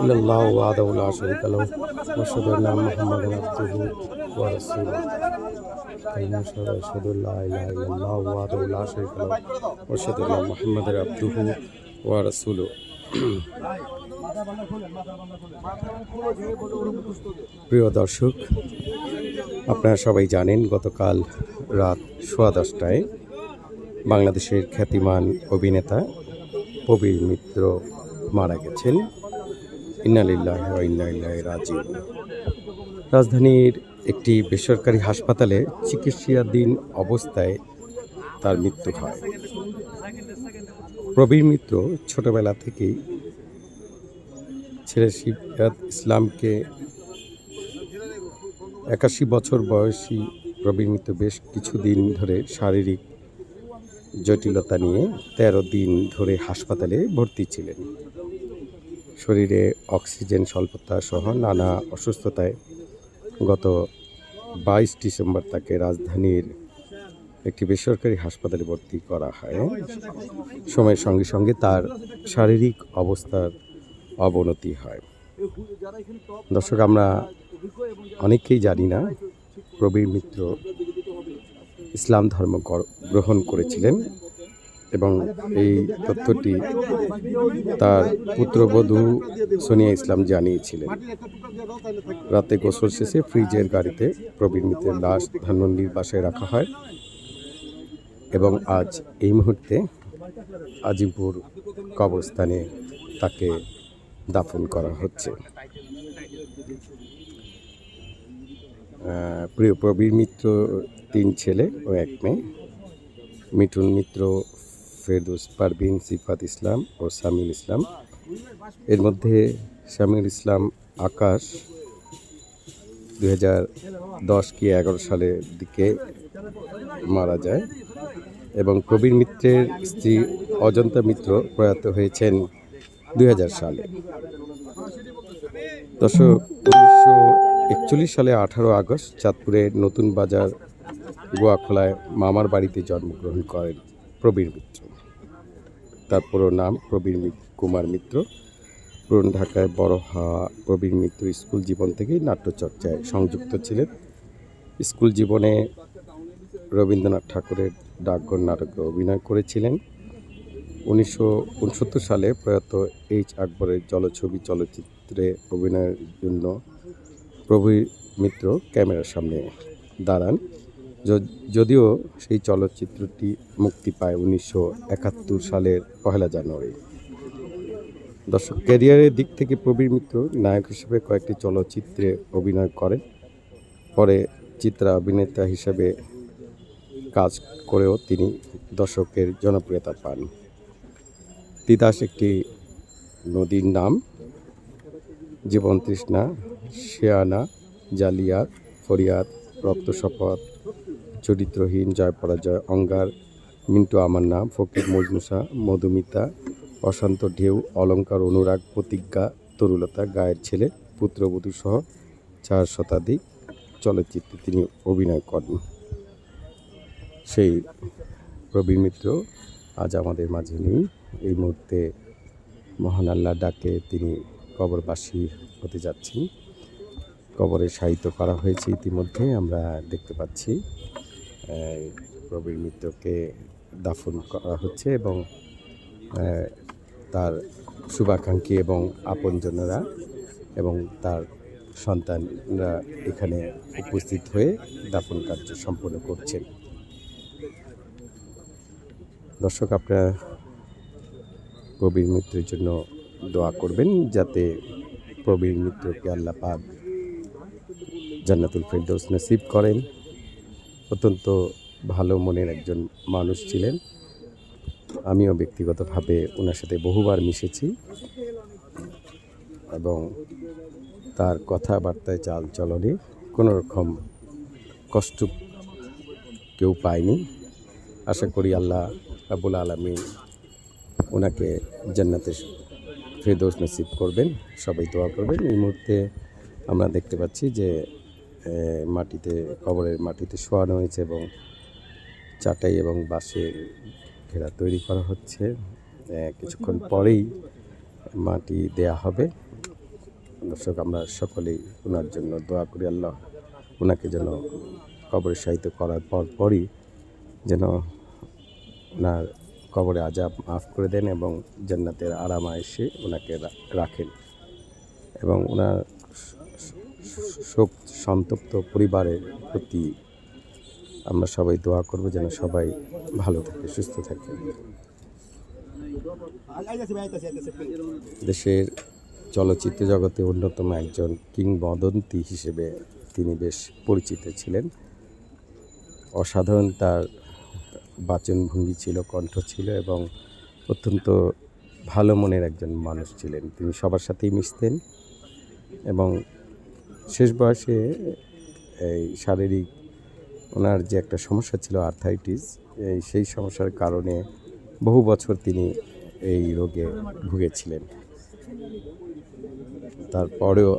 إلا الله وحده لا شريك له وأشهد أن محمدا عبده ورسوله. كلمة شهادة أشهد أن لا إله إلا الله وحده لا شريك له وأشهد أن محمدا عبده ورسوله. প্রিয় দর্শক, আপনারা সবাই জানেন গতকাল রাত সোয়া দশটায় বাংলাদেশের খ্যাতিমান অভিনেতা প্রবীর মিত্র মারা গেছেন। ইন্নালিল্লাহ রাজিউ রাজধানীর একটি বেসরকারি হাসপাতালে চিকিৎসাধীন অবস্থায় তার মৃত্যু হয়। প্রবীর মিত্র ছোটবেলা থেকেই ছেলে সিফাত ইসলামকে একাশি বছর বয়সী প্রবীর মিত্র বেশ কিছুদিন ধরে শারীরিক জটিলতা নিয়ে তেরো দিন ধরে হাসপাতালে ভর্তি ছিলেন। শরীরে অক্সিজেন স্বল্পতা সহ নানা অসুস্থতায় গত বাইশ ডিসেম্বর তাকে রাজধানীর একটি বেসরকারি হাসপাতালে ভর্তি করা হয়। সময়ের সঙ্গে সঙ্গে তার শারীরিক অবস্থার অবনতি হয়। দর্শক আমরা অনেকেই জানি না। প্রবীর মিত্র ইসলাম ধর্ম গর- গ্রহণ করেছিলেন এবং এই তথ্যটি তার পুত্রবধূ সোনিয়া ইসলাম জানিয়েছিলেন। রাতে গোসল শেষে ফ্রিজের গাড়িতে প্রবীর মিত্রের লাশ ধানমন্ডির বাসায় রাখা হয় এবং আজ এই মুহূর্তে আজিমপুর কবরস্থানে তাকে দাফন করা হচ্ছে। প্রিয় প্রবীর মিত্র, তিন ছেলে ও এক মেয়ে। মিঠুন মিত্র, ফেরদুস পারভিন, সিফাত ইসলাম ও সামিল ইসলাম। এর মধ্যে সামিল ইসলাম, আকাশ দু হাজার দশ কি এগারো সালের দিকে মারা যায়। এবং প্রবীর মিত্রের স্ত্রী অজন্তা মিত্র প্রয়াত হয়েছেন দুই হাজার সালে। দর্শক, উনিশশো একচল্লিশ সালে আঠারো আগস্ট চাঁদপুরের নতুন বাজার গোয়াখোলায় মামার বাড়িতে জন্মগ্রহণ করেন প্রবীর মিত্র। তার পুরো নাম প্রবীর কুমার মিত্র। পুরন ঢাকায় বড় হওয়া প্রবীর মিত্র স্কুল জীবন থেকেই নাট্যচর্চায় সংযুক্ত ছিলেন। স্কুল জীবনে রবীন্দ্রনাথ ঠাকুরের ডাকঘর নাটকে অভিনয় করেছিলেন। উনিশশো উনসত্তর সালে প্রয়াত এইচ আকবরের জলছবি চলচ্চিত্রে অভিনয়ের জন্য প্রবীর মিত্র ক্যামেরার সামনে দাঁড়ান। যদিও সেই চলচ্চিত্রটি মুক্তি পায় উনিশশো একাত্তর সালের পহেলা জানুয়ারি। দর্শক, ক্যারিয়ারের দিক থেকে প্রবীর মিত্র নায়ক হিসেবে কয়েকটি চলচ্চিত্রে অভিনয় করেন। পরে চিত্রা অভিনেতা হিসেবে কাজ করেও তিনি দর্শকের জনপ্রিয়তা পান। তিতাস একটি নদীর নাম। জীবন তৃষ্ণা, শেয়ানা, জালিয়াত, ফরিয়াদ, রক্ত শপথ, চরিত্রহীন, জয় পরাজয়, অঙ্গার, মিন্টু আমার নাম, ফকির মজনুসা মধুমিতা, অশান্ত ঢেউ, অলঙ্কার, অনুরাগ, প্রতিজ্ঞা, তরুলতা, গায়ের ছেলে, পুত্রবধূ সহ চার শতাধিক চলচ্চিত্রে তিনি অভিনয় করেন। সেই প্রবীর মিত্র আজ আমাদের মাঝে নেই। এই মুহূর্তে মহান আল্লাহ ডাকে তিনি কবরবাসী হতে যাচ্ছেন। কবরে সাহিত্য করা হয়েছে ইতিমধ্যে, আমরা দেখতে পাচ্ছি প্রবীর মিত্রকে দাফন করা হচ্ছে এবং তার শুভাকাঙ্ক্ষী এবং আপনজনেরা এবং তার সন্তানরা এখানে উপস্থিত হয়ে দাফন কার্য সম্পন্ন করছেন। দর্শক, আপনারা প্রবীর মিত্রের জন্য দোয়া করবেন যাতে প্রবীর মিত্রকে আল্লাহ পাক জান্নাতুল ফেরদৌস নসিব করেন। অত্যন্ত ভালো মনের একজন মানুষ ছিলেন। আমিও ব্যক্তিগতভাবে ওনার সাথে বহুবার মিশেছি এবং তার কথাবার্তায় চাল চলনে কোনো রকম কষ্ট কেউ পায়নি। আশা করি আল্লাহ রাবুল আলমিন ওনাকে জান্নাতের ফেরদৌস নসিব করবেন, সবাই দোয়া করবেন। এই মুহূর্তে আমরা দেখতে পাচ্ছি যে মাটিতে, কবরের মাটিতে শোয়ানো হয়েছে এবং চাটাই এবং বাঁশের ঘেরা তৈরি করা হচ্ছে। কিছুক্ষণ পরেই মাটি দেয়া হবে। দর্শক, আমরা সকলেই ওনার জন্য দোয়া করি, আল্লাহ ওনাকে যেন কবরে সাহিত্য করার পর পরই যেন ওনার কবরে আজাব মাফ করে দেন এবং জান্নাতের আরামা এসে ওনাকে রাখেন। এবং ওনার শোক, সন্তপ্ত পরিবারের প্রতি আমরা সবাই দোয়া করব যেন সবাই ভালো থাকে, সুস্থ থাকে। দেশের চলচ্চিত্র জগতে অন্যতম একজন কিংবদন্তি হিসেবে তিনি বেশ পরিচিত ছিলেন। অসাধারণ তার বাচনভঙ্গি ছিল, কণ্ঠ ছিল এবং অত্যন্ত ভালো মনের একজন মানুষ ছিলেন। তিনি সবার সাথেই মিশতেন এবং শেষ বয়সে এই শারীরিক ওনার যে একটা সমস্যা ছিল আর্থাইটিস এই সেই সমস্যার কারণে বহু বছর তিনি এই রোগে ভুগেছিলেন। তারপরেও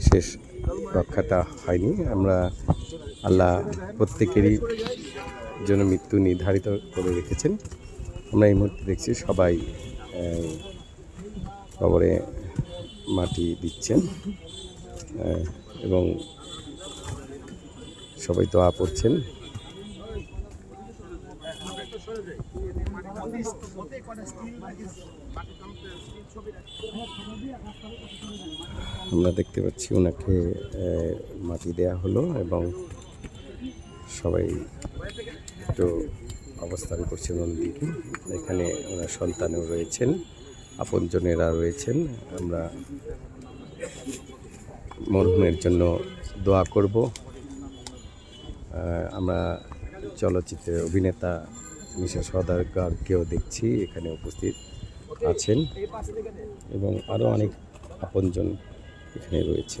শেষ রক্ষাটা হয়নি। আমরা আল্লাহ প্রত্যেকেরই জন্য মৃত্যু নির্ধারিত করে রেখেছেন। আমরা এই মুহূর্তে দেখছি সবাই কবরে মাটি দিচ্ছেন এবং সবাই দোয়া করছেন আমরা দেখতে পাচ্ছি ওনাকে মাটি দেয়া হলো এবং সবাই একটু অবস্থান করছেন অন্যদিকে এখানে ওনার সন্তানও রয়েছেন, আপনজনেরা রয়েছেন। আমরা মরহুমের জন্য দোয়া করব। আমরা চলচ্চিত্রের অভিনেতা মিশা সদারকারকেও দেখছি, এখানে উপস্থিত আছেন এবং আরও অনেক আপনজন এখানে রয়েছে।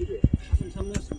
দিবে। সামনে আসুন।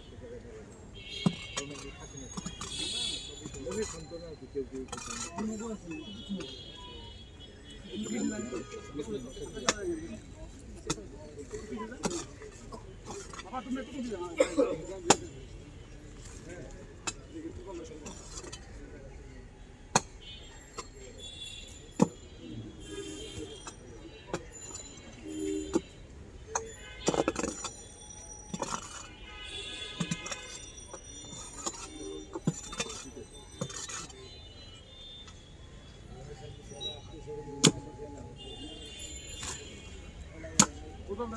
বাবা তুমি একটু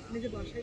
আপনি যে বাসায়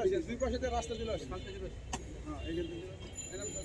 দুই পাশে রাস্তা দিল হ্যাঁ এইখান একবার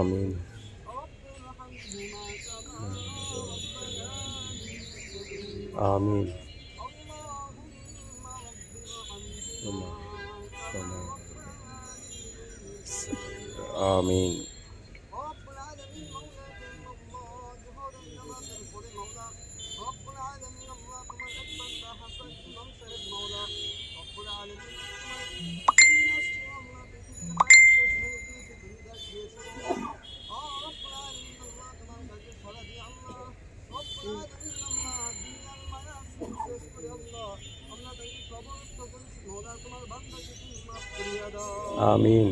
আমিন আমিন আমিন আমিন।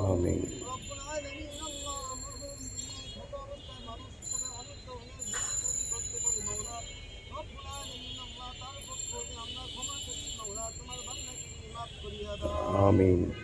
আমিন। আমিন।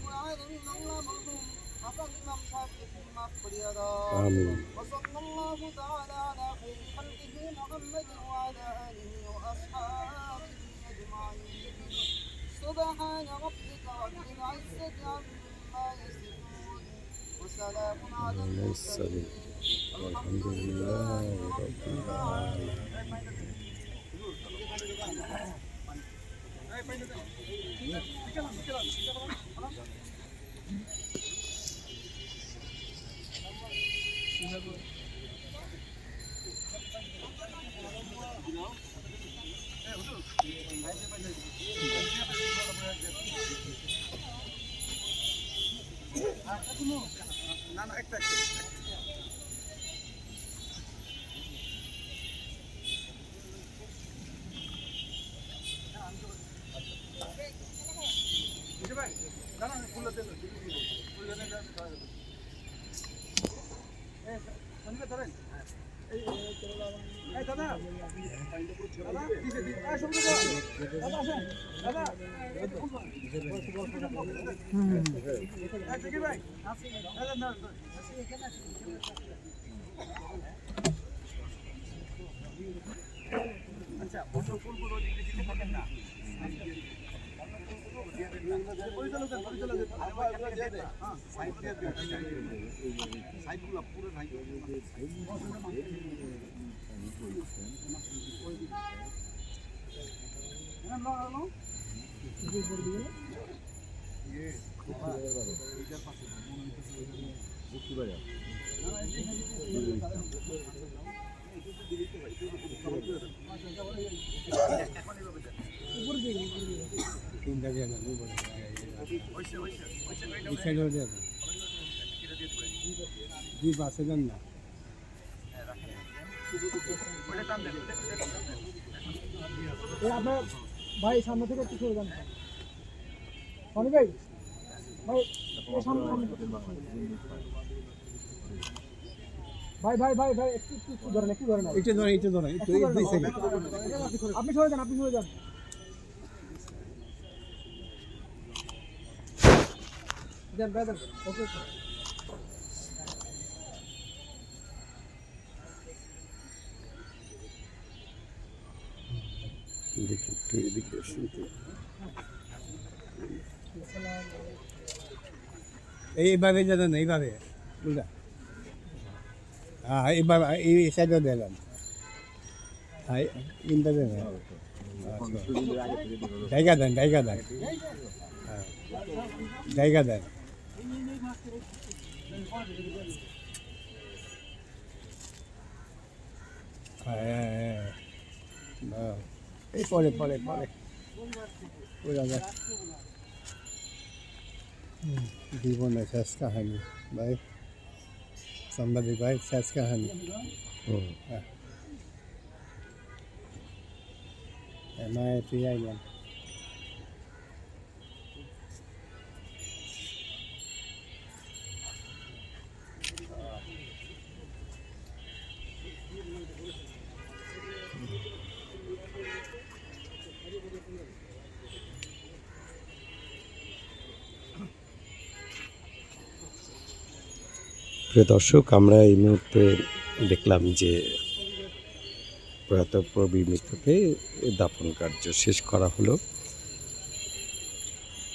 آمين. وصلى الله تعالى على خير خلقه محمد وعلى آله وأصحابه أجمعين. سبحان ربك رب العزة عما يصفون. وسلام على المرسلين. والحمد لله رب العالمين. Hey, না না একটা তিনটা দিয়ে না উপরে ওইসে ওইসে ওইসে করে দিয়ে দুই পাশে দেন না আপনার ভাই সামনে থেকে একটু সরে যান। ভাই ভাই ভাই ভাই ভাই ভাই একটু একটু ধরেন একটু ধরেন। একটু ধরেন একটু ধরেন একটু দুই সেকেন্ড আপনি সরে যান আপনি সরে যান। যান ব্রাদার ওকে। দেখি, একটু এদিকে আসুন তো। এইভাবে যেন এইভাবে। উল্টা হ্যাঁ এইভাবে, এই সাইডে দিলাম হ্যাঁ দেন। জায়গা দেন জায়গা দেন। হ্যাঁ জায়গা দেন। হ্যাঁ হ্যাঁ। এই পরে পরে পরে পুরা দেখ জীবনের শেষ কাহানি ভাই somebody ভাই শেষ কাহানি হুম। এমআই পিআইএম প্রিয় দর্শক, আমরা এই মুহূর্তে দেখলাম যে প্রয়াত প্রবীর মিত্রকে দাপন কার্য শেষ করা হলো।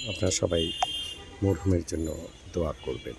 আপনারা সবাই মরহুমের জন্য দোয়া করবেন।